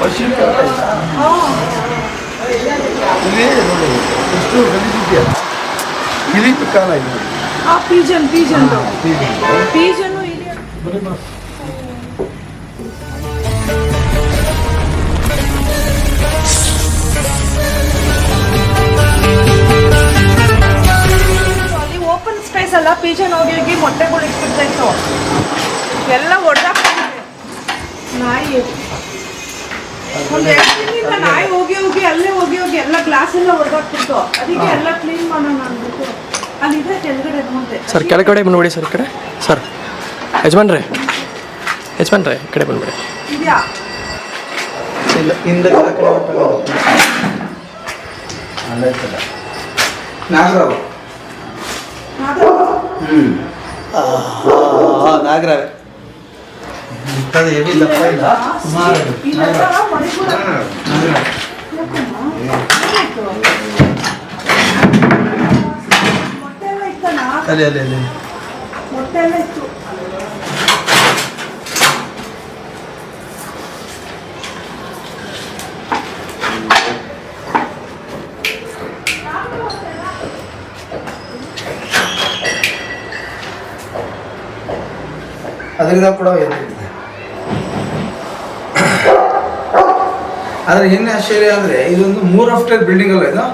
ವಶೀಕರಣ ಆಯ್ತಾ? ಇಲ್ಲಿ ನೋಡಿ ಎಷ್ಟು ಗಲೀಜಿದೆಯಾ ಕಿಲಿಪಿ ಕಾಲ ಇದು ಆ ಪೀಜನ್ ಪೀಜನ್ ಪೀಜನ್ ಹೋಗಿ ಹೋಗಿ ಮೊಟ್ಟೆಗಳು ಇಟ್ಬಿಡ್ತಾಯಿತ್ತು ಎಲ್ಲ ಹೊಡೆದಾಕ್ತಿದೆ ನಾಯಿ. ಒಂದು ಎರಡು ದಿನದಿಂದ ನಾಯಿ ಹೋಗಿ ಹೋಗಿ ಅಲ್ಲೇ ಹೋಗಿ ಹೋಗಿ ಎಲ್ಲ ಗ್ಲಾಸ್ ಎಲ್ಲ ಹೊಡೆದಾಕ್ತಿತ್ತು ಅದಕ್ಕೆ ಎಲ್ಲ ಕ್ಲೀನ್ ಮಾಡೋಣ ಅಂದ್ಬಿಟ್ಟು ಅಲ್ಲಿದೆ ಕೆಳಗಡೆ ಮುಂದೆ ಸರ್ ಕೆಳಗಡೆ ಬಂದ್ಬಿಡಿ ಸರ್ ಈ ಕಡೆ. ಸರ್ ಯಜಮಾನ್ರೆ ಯಜಮಾನ್ರೆ ಈ ಕಡೆ ಬಂದ್ಬಿಡಿ. ಇದೆಯಾ? ಇಲ್ಲ ಹಿಂದೆ. ನಾಗರಾವ್ ನಾಗರಾವ್ ಇಂಥದ್ದು ಹೆವಿ ದಪ್ಪ ಇಲ್ಲ ಸುಮಾರು ಇದೆಲ್ಲ ಮರಿಗಳು ನಾಗರಾವ್ ಮೊಟ್ಟೆ ಎಲ್ಲ ಇತ್ತಲ್ಲ ಅಲ್ಲಿ ಅಲ್ಲಿ ಅಲ್ಲಿ ಮೊಟ್ಟೆ ಎಲ್ಲ ಇತ್ತು ಅದರಿಂದ ಕೂಡ ಎದ್ದಿದೆ ಆದರೆ ಏನು ಆಶ್ಚರ್ಯ ಅಂದ್ರೆ, ಇದೊಂದು ಮೂರ್ ಆಫ್ಟರ್ ಬಿಲ್ಡಿಂಗ್ ಅಲ್ಲ ಇದು?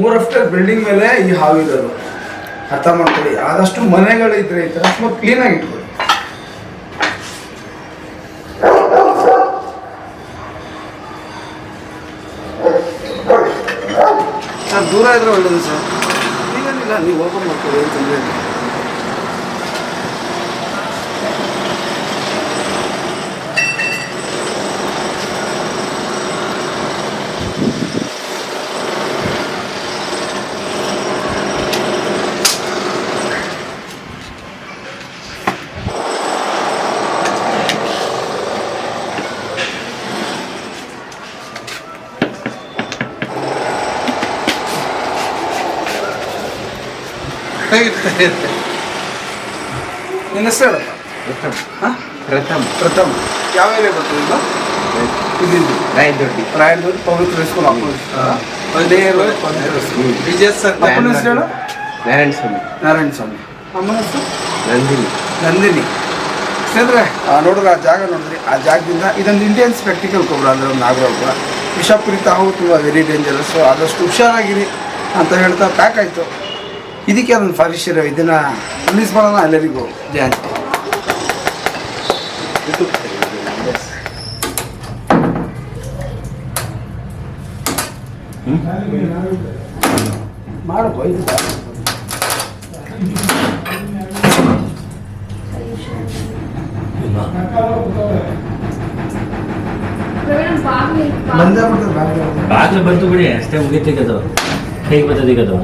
ಮೂರ್ ಆಫ್ಟರ್ ಬಿಲ್ಡಿಂಗ್ ಮೇಲೆ ಈ ಹಾವು ಅರ್ಥ ಮಾಡ್ಕೊಳ್ಳಿ. ಆದಷ್ಟು ಮನೆಗಳು ಇದ್ರೆ ಈ ತರ ಸ್ವಲ್ಪ ಕ್ಲೀನ್ ಆಗಿ ಇಟ್ಕೊಳ್ಳಿ. ಸರ್, ದೂರ ಇದ್ರೆ ಒಳ್ಳೇದು ಸರ್. ಏನಿಲ್ಲ ನೀವು ಓಪನ್ ಮಾಡ್ಕೊಳ್ಳಿ, ಏನು ತೊಂದರೆ ಇಲ್ಲ. ಹೇಗಿರುತ್ತೆ ಹೇಗಿರುತ್ತೆ ನಿನ್ನ ಹೆಸರು ಹೇಳಪ್ಪ ಹಾಂ? ಪ್ರಥಮ. ಪ್ರಥಮ್. ಯಾವ ಏರಿಯಾ ಬರ್ತದೆ ಇಲ್ಲಿಂದ. Rayadoddi Rayaluru Pavitra school road Pavitra school Vijay sir ಅಪ್ಪನ ಹೆಸರು ಹೇಳು? ನಾರಾಯಣ ಸ್ವಾಮಿ. ನಾರಾಯಣ ಸ್ವಾಮಿ. ಅಮ್ಮನ ಹೆಸರು? ನಂದಿನಿ. ನಂದಿನಿ. ಸ್ನೇಹಿತರೆ ಆ, ನೋಡಿದ್ರೆ ಆ ಜಾಗ ನೋಡಿದ್ರಿ ಆ ಜಾಗದಿಂದ ಇದೊಂದು ಇಂಡಿಯನ್ ಸ್ಪೆಕ್ಟಿಕಲ್ ಕೊಬ್ಬರ ಅಂದರೆ ಒಂದು ನಾಗರಾವ್ ಕೂಡ. ವಿಷಪೂರಿತ ಹಾವು ತುಂಬ ವೆರಿ ಡೇಂಜರಸ್ಸು ಆದಷ್ಟು ಹುಷಾರಾಗಿರಿ ಅಂತ ಹೇಳ್ತಾ ಪ್ಯಾಕ್ ಆಯಿತು. ಇದಕ್ಕೆ ಅದೊಂದು ಪರಿಶೀಲ, ಇದನ್ನು ಮಾಡೋಣ ಎಲ್ಲರಿಗೂ. ಮಾಡಪ್ಪ, ಇದು. ಬಂದೇ ಬಂತು ಬಿಡಿ, ಅಷ್ಟೇ ಮುಗಿತೀಗದು ಹೇಗೆ ಬರ್ತದೀಗದು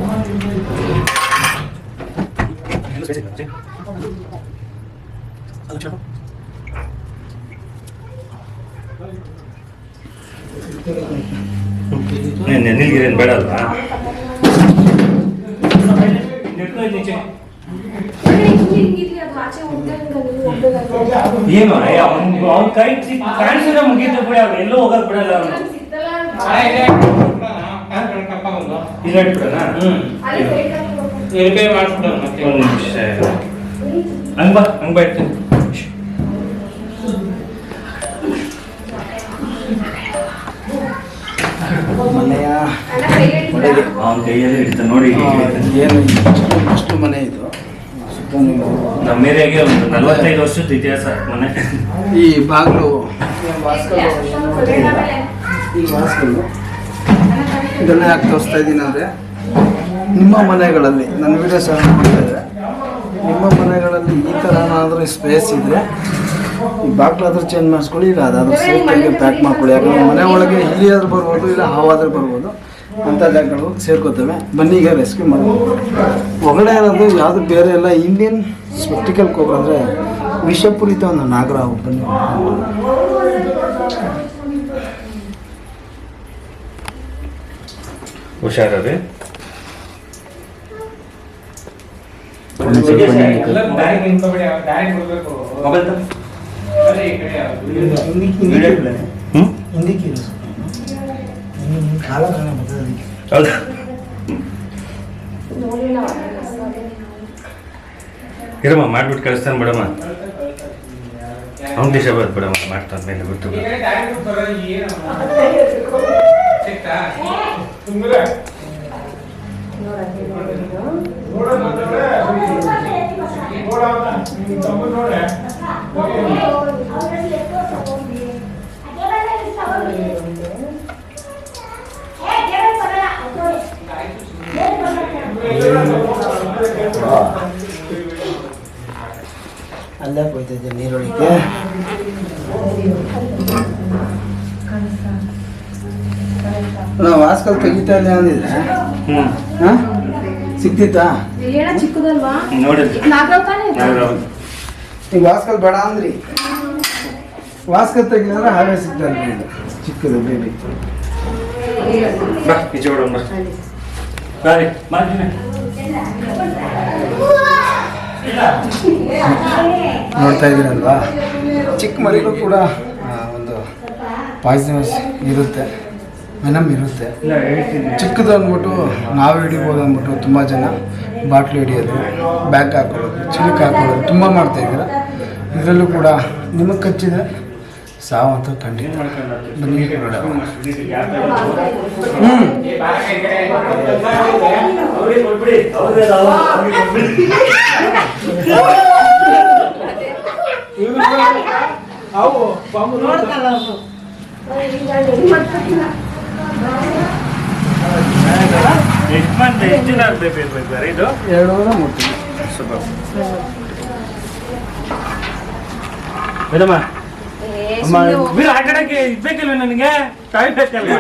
ನೀಲ್ಗಿರೇನು ಬೇಡ ಅಲ್ವಾ? ಏನು? ಅವ್ನ ಕೈ ಕಾಣಿಸಿದ್ರೆ ಮುಗಿತು ಬಿಡಿ ಅವ್ನು ಎಲ್ಲೂ ಹೋಗಕ್ ಬಿಡಲ್ಲ ಅವನು ಇಲ್ಲ ಇಟ್ಬಿಡೋಣ? ರಿಪೇರ್ ಮಾಡಿಸ್ಬಿಡೋಣ ಮತ್ತೆ. ಒಂದು ನಿಮಿಷ. ಹಂಗ ಬಾ ಹಂಗ ಬಾ ಇರ್ತೀನಿ. ಅವನ ಕೈಯಲ್ಲಿ ನೋಡಿ ಏನು ಅಷ್ಟು ಮನೆ ಇದು. ನಮ್ಮ ಏರಿಯಾಗೆ ಒಂದು ನಲವತ್ತೈದು ವರ್ಷದ ಇತಿಹಾಸ ಮನೆ. ಈ ಬಾಗಿಲು. ಈ ವಾಸ್ಗಳು ಇದನ್ನೇ ಹಾಕಿ ತೋರಿಸ್ತಾ ಇದ್ದೀನಿ ಅಂದರೆ ನಿಮ್ಮ ಮನೆಗಳಲ್ಲಿ, ನನ್ನ ವಿಡಿಯೋ ಶೇರ್ ನೋಡ್ತಾ ನಿಮ್ಮ ಮನೆಗಳಲ್ಲಿ ಈ ಥರ ಏನಾದರೂ ಸ್ಪೇಸ್ ಇದ್ದರೆ ಈ ಬಾಕ್ಲಾದ್ರೂ ಚೇಂಜ್ ಮಾಡಿಸ್ಕೊಳ್ಳಿ, ಇಲ್ಲ ಅದಾದ್ರೂ ಸೇಫ್ಟಿಯಾಗಿ ಪ್ಯಾಕ್ ಮಾಡ್ಕೊಳ್ಳಿ. ಯಾಕಂದ್ರೆ ಮನೆ ಒಳಗೆ ಇಲ್ಲಿ ಆದರೂ ಬರ್ಬೋದು, ಇಲ್ಲ ಹಾವಾದರೂ ಬರ್ಬೋದು. ಅಂಥ ಜಾಗಗಳು ಸೇರ್ಕೋತವೆ. ಬನ್ನಿ ಈಗ ರೆಸ್ಕ್ಯೂ ಮಾಡ್ಬೋದು ಒಗಡೆ ಏನಂದರೆ ಯಾವುದು ಬೇರೆ ಎಲ್ಲ ಇಂಡಿಯನ್ ಸ್ಪೆಕ್ಟಿಕಲ್ ಕೋಬ್ರ ಅಂದರೆ ವಿಷಪೂರಿತ ಒಂದು ನಾಗರಾವು ಬನ್ನಿ. ಹುಷಾರರಿ ಇರಮ್ಮ ಮಾಡ್ಬಿಟ್ಟು ಕಳಿಸ್ತಾನೆ ಬಿಡಮ್ಮ. ಅವ್ನು ದೇಶ ಬಿಡಮ್ಮ ಮಾಡ್ತಾನೆ ಮೇಲೆ ಬಿಟ್ಟು ಅಲ್ಲೇ ಹೋಯ್ತೈತೆ ನೀರೊಳಗೆ. ನಾವು ವಾಸ್ಕಲ್ ತೆಗಿತಾ ಇಲ್ಲ ಅಂದಿದ್ರೆ? ಹ್ಞೂ ಹಾ? ಸಿಕ್ತಿತ್ತಾ? ಚಿಕ್ಕದಲ್ವಾ? ನಾಗರಾವ್. ಈಗ ವಾಸ್ಕಲ್ ಬೇಡ ಅಂದ್ರಿ. ವಾಸ್ಕಲ್ ತೆಗಿದ್ರೆ ಹಾವೇ ಸಿಗ್ತದೆ ಇದು ಚಿಕ್ಕದು ಬೇಬಿ ನೋಡ್ತಾ ಇದ್ದೀರಲ್ವಾ? ಚಿಕ್ಕ ಮರಿಗೂ ಕೂಡ ಒಂದು ಪಾಯ್ಸನಸ್ ಇರುತ್ತೆ ವೆನಮ್ ಇರುತ್ತೆ. ಚಿಕ್ಕದು ಅಂದ್ಬಿಟ್ಟು ನಾವು ಹಿಡಿಬೋದು ಅಂದ್ಬಿಟ್ಟು ತುಂಬ ಜನ. ಬಾಟ್ಲು ಹಿಡಿಯೋದು, ಬ್ಯಾಗ್ ಹಾಕೊಳ್ಳೋದು, ಚಿಲುಕ್ ಹಾಕೊಳ್ಳೋದು ತುಂಬ ಮಾಡ್ತಾ ಇದ್ದೀರ? ಇದರಲ್ಲೂ ಕೂಡ ನಿಮಗೆ ಕಚ್ಚಿದೆ ಸಾವು ಅಂತ ಖಂಡಿತ ಬನ್ನಿ ಹ್ಞೂ ಎಷ್ಟು ಮಂತ್ ಎಷ್ಟು ದಿನ ಆಗ್ಬೇಕು ಇರ್ಬೇಕು ಸರ್ ಇದು ಅಮ್ಮ ವೀರ ಇದ್ಬೇಕಲ್ವ ನನಗೆ ಕಾಯ್ಬೇಕಲ್ವ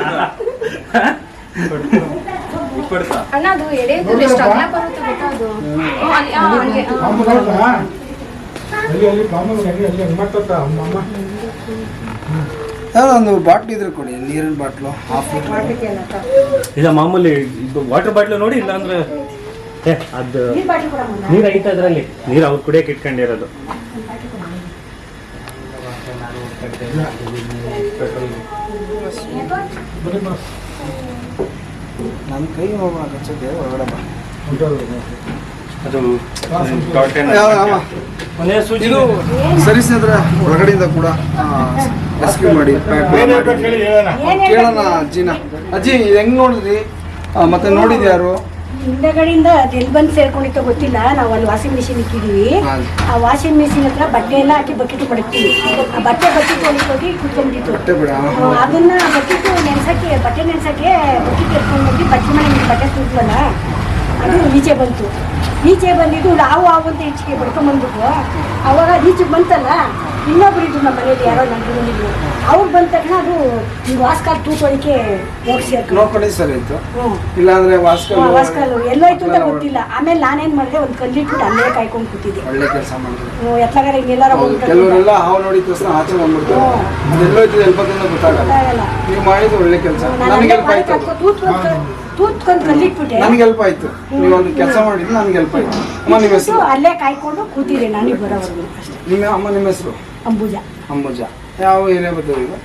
ಕೊಡ್ತಾ ಅಣ್ಣ ಅದು ಎಡೆದು ಎಷ್ಟು ಅಗಲ ಬರುತ್ತೆ ಗೊತ್ತಾ ಅದು ಅಲ್ಲಿ- ಒಂದು ಬಾಟ್ಲ್ ಇದ್ರೆ ಕೊಡಿ ನೀರಿನ ಬಾಟ್ಲು ಹಾಫ್ ಲೀಟ್ರ್ ಇಲ್ಲ ಮಾಮೂಲಿ ಇದು ವಾಟರ್ ಬಾಟ್ಲು ನೋಡಿ ಇಲ್ಲ ಅಂದ್ರೆ ಏ ಅದು ನೀರು ಐತೆ ಅದರಲ್ಲಿ? ನೀರು ಅವ್ರು ಕುಡಿಯಕ್ಕೆ ಇಟ್ಕೊಂಡಿರೋದು. ನನ್ನ ಕೈ ಹೊರಗಡೆ ಅದು ಸೂಚಿ ಇದು ಸರಿಸಿದ್ರೆ ಒಳಗಡೆಯಿಂದ ಕೂಡ ರೆಸ್ಕ್ಯೂ ಮಾಡಿ ಪ್ಯಾಕ್ ಮಾಡಿ. ಕೇಳೋಣ ಅಜ್ಜಿನ. ಅಜ್ಜಿ ಇದು ಹೆಂಗ್ ನೋಡಿದ್ರಿ? ಆ, ಮತ್ತೆ ನೋಡಿದ್ಯಾರು ಯಾರು? ಅದು ಎಲ್ಲಿ ಬಂದು ಸೇರ್ಕೊಂಡಿತ್ತೋ ಗೊತ್ತಿಲ್ಲ. ನಾವು ಅಲ್ಲಿ ವಾಷಿಂಗ್ ಮಿಷಿನ್ ಇಕ್ಕಿದೀವಿ. ಹಾ. ಆ ವಾಷಿಂಗ್ ಮಿಷಿನ್ ಹತ್ರ ಬಟ್ಟೆ ಎಲ್ಲ ಹಾಕಿ ಬಕೆಟ್ ಕೊಡ್ತೀವಿ ಆ ಬಟ್ಟೆ ಬಕೆಟ್ ಒಳಗೆ ಹೋಗಿ ಕುತ್ಕೊಂಡ್ಬಿಟ್ಟಿತ್ತು. ಬಟ್ಟೆ ಬಿಡ. ಆ, ಅದನ್ನ ಬಕೆಟ್ ನೆನ್ಸಕ್ಕೆ ಬಟ್ಟೆ ನೆನ್ಸಕ್ಕೆ ಬಕೆಟ್ ಎತ್ಕೊಂಡೋಗಿ ಬಟ್ಟೆ ಮನೆ ಬಟ್ಟೆ ತುಂಬ್ಲಲ್ಲ ಅದು ಈಚೆ ಬಂತು. ಈಚೆ ಬಂದಿದ್ದು ನಾವು ಹಾವು ಅಂತ ಈಚೆಗೆ ಬಡ್ಕೊಂಬಂದ್ಬಿಟ್ಟು ಅವಾಗ ಈಚೆಗೆ ಬಂತಲ್ಲ ಇನ್ನೊಬ್ರು ಇದ್ರು ನಮ್ಮ ಮನೆಯಲ್ಲಿ ಯಾರೋ ಬಂದಿದ್ರು ಅವ್ರು ಬಂದ ತಕ್ಷಣ ಅದು ಈ ವಾಸ್ಕಾಲ್ ತೂಕೋಳಿಕೆ ನೋಡ್ಕೊಳ್ಳಿ ಸರಿ ಇಲ್ಲ ಇಲ್ಲಾಂದ್ರೆ ವಾಸ್ಕಲ್ ವಾಸ್ಕಲ್ ಎಲ್ಲೋಯ್ತು ಅಂತ ಗೊತ್ತಿಲ್ಲ. ಆಮೇಲೆ ನಾನೇನ್ ಮಾಡಿದೆ ಒಂದು ಕಲ್ಲಿಟ್ಬಿಟ್ಟು ಅಲ್ಲೇ ಕಾಯ್ಕೊಂಡು ಕೂತಿದ್ದೆ. ಒಳ್ಳೆ ಕೆಲಸ ಮಾಡಿದ್ರು. ಎತ್ಲಾಗಾರ ಹಿಂಗೆಲ್ಲಾರ ಕೆಲವರೆಲ್ಲ ಹಾವು ನೋಡಿದ ತಕ್ಷಣ ಆಚೆ ಬಂದ್ಬಿಡ್ತಾರೆ. ಅದೆಲ್ಲೋಯ್ತು ಎಲ್ಬದಿಂದ ಗೊತ್ತಾಗಲ್ಲ. ನೀವು ಮಾಡಿದ ಒಳ್ಳೆ ಕೆಲಸ. ನಾನು ನನಗೆ ಹೆಲ್ಪ್ ಆಯ್ತು. ತೂತ್ಕೊಂಡು ಕಲ್ಲಿಟ್ಬಿಟ್ಟೆ. ನನಗೆ ಹೆಲ್ಪ್ ಆಯ್ತು. ನೀವು ಒಂದು ಕೆಲಸ ಮಾಡಿದ್ದು ನನಗೆ ಹೆಲ್ಪ್ ಆಯ್ತು. ಅಮ್ಮ ನಿಮ್ಮ ಹೆಸರು? ಅಲ್ಲೇ ಕಾಯ್ಕೊಂಡು ಕೂತಿದ್ದೆ ನನಗೆ ಬರೋವರೆಗೂ ಅಷ್ಟೇ. ನಿಮ್ಮ ಅಮ್ಮ ನಿಮ್ಮ ಹೆಸರು? ಅಂಬುಜ. ಅಂಬುಜ. ಯಾವ ಏರಿಯಾ ಬರ್ತದೆ ಈಗ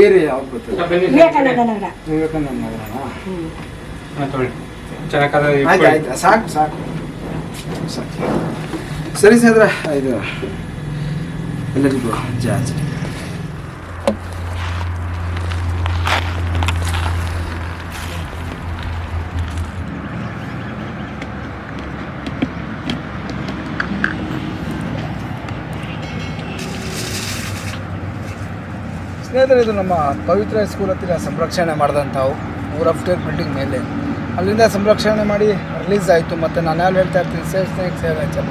ಏರಿಯಾ ಯಾವ್ದು ಗೊತ್ತಿಲ್ಲ ವಿವೇಕಾನಂದ ನಗರ. ವಿವೇಕಾನಂದ ನಗರನಾ? ಆಯ್ತು ಆಯ್ತು. ಸಾಕು ಸಾಕು. ಸಾಕು ಸರಿ ಸಾದ್ರೆ ಇದು ಎಲ್ಲರಿಗೂ ಜಾಜಿ ಸ್ನೇಹಿತರೆ, ಇದು ನಮ್ಮ ಪವಿತ್ರ ಸ್ಕೂಲ್ ಹತ್ತಿರ ಸಂರಕ್ಷಣೆ ಮಾಡಿದಂಥವು ಮೂರ್ ಅಫ್ಟೇರ್ ಬಿಲ್ಡಿಂಗ್ ಮೇಲೆ. ಅಲ್ಲಿಂದ ಸಂರಕ್ಷಣೆ ಮಾಡಿ ರಿಲೀಸ್ ಆಯಿತು. ಮತ್ತು ನಾನು ಹೇಳ್ತಾ ಇರ್ತೀನಿ ಸೇಫ್ ಸ್ನೇಕ್ ಸೇವ್ ಆಯ್ತು